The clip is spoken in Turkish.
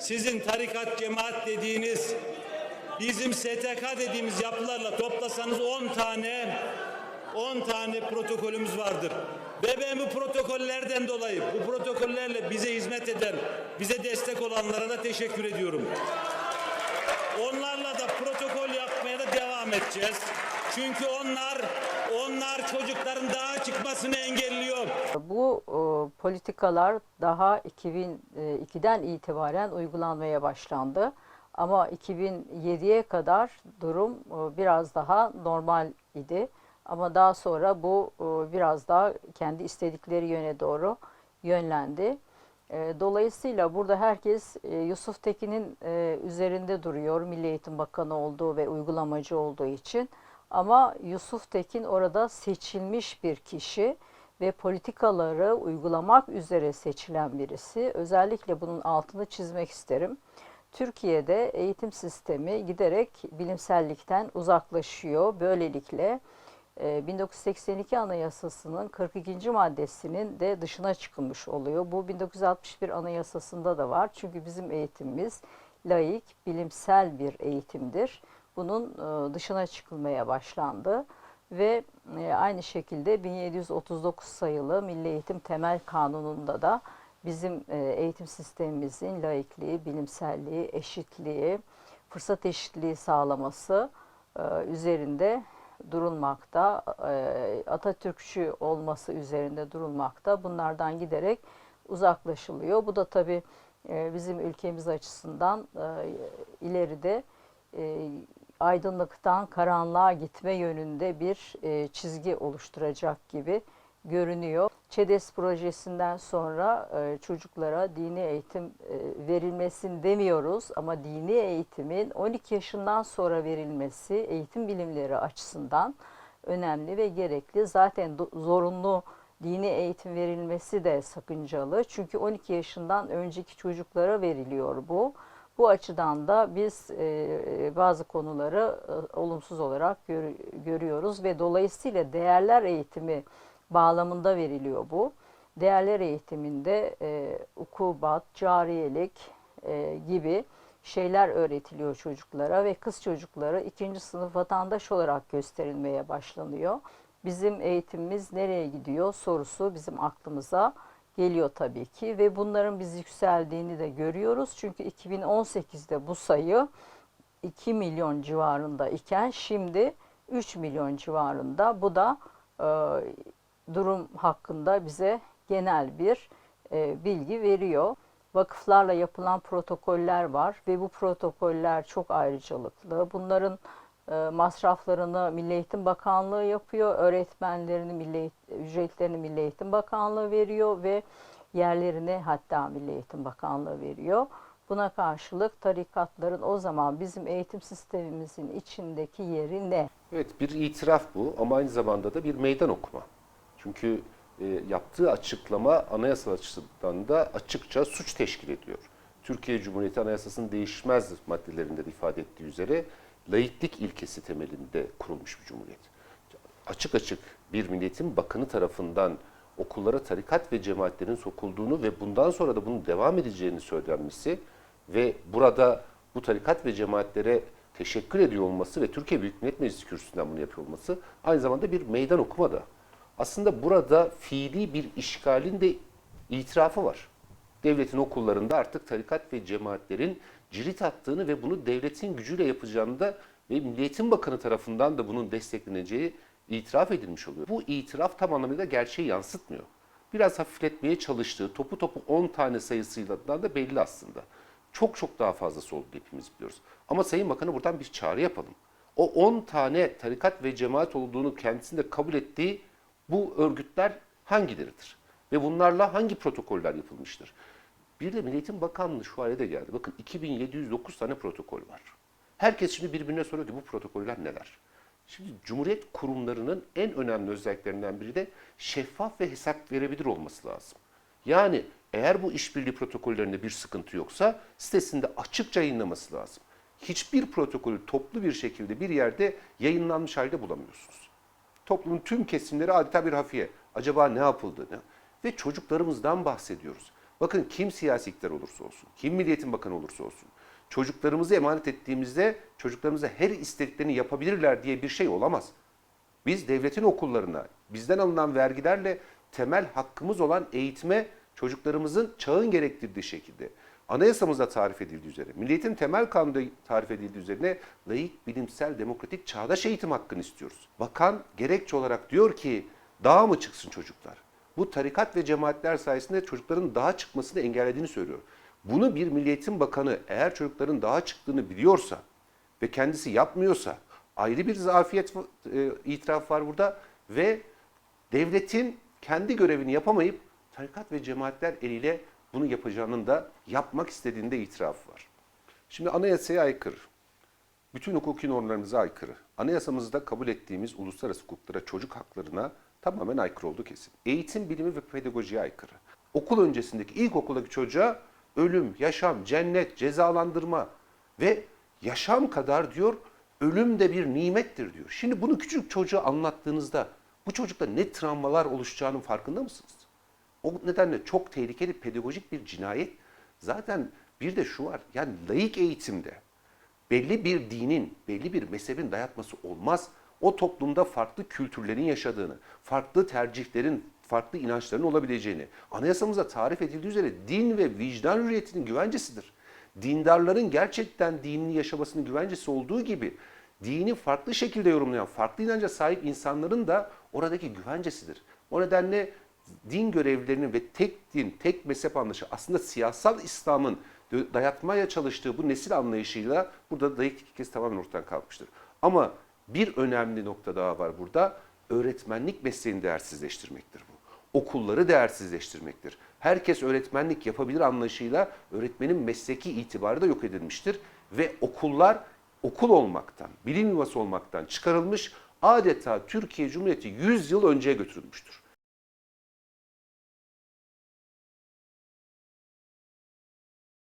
sizin tarikat cemaat dediğiniz bizim STK dediğimiz yapılarla toplasanız 10 tane 10 tane protokolümüz vardır. Ve ben bu protokollerden dolayı, bu protokollerle bize hizmet eden, bize destek olanlara da teşekkür ediyorum. Onlarla da protokol yapmaya da devam edeceğiz. Çünkü onlar onlar çocukların daha çıkmasını engelliyor. Bu e, politikalar daha 2002'den itibaren uygulanmaya başlandı. Ama 2007'ye kadar durum e, biraz daha normal idi. Ama daha sonra bu e, biraz daha kendi istedikleri yöne doğru yönlendi. E, Dolayısıyla burada herkes e, Yusuf Tekin'in e, üzerinde duruyor. Milli Eğitim Bakanı olduğu ve uygulamacı olduğu için. Ama Yusuf Tekin orada seçilmiş bir kişi ve politikaları uygulamak üzere seçilen birisi. Özellikle bunun altını çizmek isterim. Türkiye'de eğitim sistemi giderek bilimsellikten uzaklaşıyor. Böylelikle e, 1982 Anayasası'nın 42. maddesinin de dışına çıkılmış oluyor. Bu 1961 Anayasası'nda da var. Çünkü bizim eğitimimiz laik, bilimsel bir eğitimdir. Bunun e, dışına çıkılmaya başlandı ve e, aynı şekilde 1739 sayılı Milli Eğitim Temel Kanunu'nda da bizim e, eğitim sistemimizin laikliği, bilimselliği, eşitliği, fırsat eşitliği sağlaması üzerinde durulmakta, Atatürkçü olması üzerinde durulmakta. Bunlardan giderek uzaklaşılıyor. Bu da tabii bizim ülkemiz açısından ileride aydınlıktan karanlığa gitme yönünde bir e, çizgi oluşturacak gibi görünüyor. ÇEDES projesinden sonra e, çocuklara dini eğitim e, verilmesin demiyoruz ama dini eğitimin 12 yaşından sonra verilmesi eğitim bilimleri açısından önemli ve gerekli. Zaten zorunlu dini eğitim verilmesi de sakıncalı. Çünkü 12 yaşından önceki çocuklara veriliyor bu. Bu açıdan da biz e, bazı konuları e, olumsuz olarak gör- görüyoruz ve dolayısıyla değerler eğitimi bağlamında veriliyor bu. Değerler eğitiminde e, ukubat, cariyelik e, gibi şeyler öğretiliyor çocuklara ve kız çocukları ikinci sınıf vatandaş olarak gösterilmeye başlanıyor. Bizim eğitimimiz nereye gidiyor sorusu bizim aklımıza geliyor tabii ki ve bunların biz yükseldiğini de görüyoruz. Çünkü 2018'de bu sayı 2 milyon civarında iken şimdi 3 milyon civarında. Bu da e, durum hakkında bize genel bir e, bilgi veriyor. Vakıflarla yapılan protokoller var ve bu protokoller çok ayrıcalıklı. Bunların masraflarını Milli Eğitim Bakanlığı yapıyor, öğretmenlerini Milli ücretlerini Milli Eğitim Bakanlığı veriyor ve yerlerini hatta Milli Eğitim Bakanlığı veriyor. Buna karşılık tarikatların o zaman bizim eğitim sistemimizin içindeki yeri ne? Evet bir itiraf bu ama aynı zamanda da bir meydan okuma. Çünkü e, yaptığı açıklama anayasal açıdan da açıkça suç teşkil ediyor. Türkiye Cumhuriyeti Anayasası'nın değişmez maddelerinde de ifade ettiği üzere laiklik ilkesi temelinde kurulmuş bir cumhuriyet. Açık açık bir milletin bakanı tarafından okullara tarikat ve cemaatlerin sokulduğunu ve bundan sonra da bunun devam edeceğini söylenmesi ve burada bu tarikat ve cemaatlere teşekkür ediyor olması ve Türkiye Büyük Millet Meclisi kürsüsünden bunu yapıyor olması aynı zamanda bir meydan okuma da. Aslında burada fiili bir işgalin de itirafı var. Devletin okullarında artık tarikat ve cemaatlerin cirit attığını ve bunu devletin gücüyle yapacağını da ve Milli Eğitim Bakanı tarafından da bunun destekleneceği itiraf edilmiş oluyor. Bu itiraf tam anlamıyla gerçeği yansıtmıyor. Biraz hafifletmeye çalıştığı topu topu 10 tane sayısıyla da belli aslında. Çok çok daha fazlası olduğunu hepimiz biliyoruz. Ama Sayın Bakan'a buradan bir çağrı yapalım. O 10 tane tarikat ve cemaat olduğunu kendisinde kabul ettiği bu örgütler hangileridir? Ve bunlarla hangi protokoller yapılmıştır? Bir de Milli Bakanlığı şu hale de geldi. Bakın 2709 tane protokol var. Herkes şimdi birbirine soruyor ki bu protokoller neler? Şimdi Cumhuriyet kurumlarının en önemli özelliklerinden biri de şeffaf ve hesap verebilir olması lazım. Yani eğer bu işbirliği protokollerinde bir sıkıntı yoksa sitesinde açıkça yayınlaması lazım. Hiçbir protokolü toplu bir şekilde bir yerde yayınlanmış halde bulamıyorsunuz. Toplumun tüm kesimleri adeta bir hafiye. Acaba ne yapıldı? Ne? Ve çocuklarımızdan bahsediyoruz. Bakın kim siyasi iktidar olursa olsun, kim Milliyetin Bakanı olursa olsun, çocuklarımızı emanet ettiğimizde çocuklarımıza her istediklerini yapabilirler diye bir şey olamaz. Biz devletin okullarına bizden alınan vergilerle temel hakkımız olan eğitime çocuklarımızın çağın gerektirdiği şekilde anayasamızda tarif edildiği üzere, milliyetin temel kanunda tarif edildiği üzerine layık, bilimsel, demokratik, çağdaş eğitim hakkını istiyoruz. Bakan gerekçe olarak diyor ki dağa mı çıksın çocuklar? Bu tarikat ve cemaatler sayesinde çocukların dağa çıkmasını engellediğini söylüyor. Bunu bir milliyetin bakanı eğer çocukların dağa çıktığını biliyorsa ve kendisi yapmıyorsa ayrı bir zafiyet e, itiraf var burada ve devletin kendi görevini yapamayıp tarikat ve cemaatler eliyle bunu yapacağının da yapmak istediğinde itiraf var. Şimdi anayasaya aykırı. Bütün hukuki normlarımıza aykırı. Anayasamızda kabul ettiğimiz uluslararası hukuklara, çocuk haklarına tamamen aykırı olduğu kesin. Eğitim bilimi ve pedagojiye aykırı. Okul öncesindeki ilkokuldaki çocuğa ölüm, yaşam, cennet, cezalandırma ve yaşam kadar diyor ölüm de bir nimettir diyor. Şimdi bunu küçük çocuğa anlattığınızda bu çocukta ne travmalar oluşacağının farkında mısınız? O nedenle çok tehlikeli pedagojik bir cinayet. Zaten bir de şu var. Yani layık eğitimde belli bir dinin, belli bir mezhebin dayatması olmaz. O toplumda farklı kültürlerin yaşadığını, farklı tercihlerin, farklı inançların olabileceğini, anayasamızda tarif edildiği üzere din ve vicdan hürriyetinin güvencesidir. Dindarların gerçekten dinini yaşamasının güvencesi olduğu gibi dini farklı şekilde yorumlayan, farklı inanca sahip insanların da oradaki güvencesidir. O nedenle din görevlilerinin ve tek din, tek mezhep anlayışı aslında siyasal İslam'ın dayatmaya çalıştığı bu nesil anlayışıyla burada layıklık ilkesi tamamen ortadan kalkmıştır. Ama bir önemli nokta daha var burada. Öğretmenlik mesleğini değersizleştirmektir bu. Okulları değersizleştirmektir. Herkes öğretmenlik yapabilir anlayışıyla öğretmenin mesleki itibarı da yok edilmiştir. Ve okullar okul olmaktan, bilim yuvası olmaktan çıkarılmış adeta Türkiye Cumhuriyeti 100 yıl önceye götürülmüştür.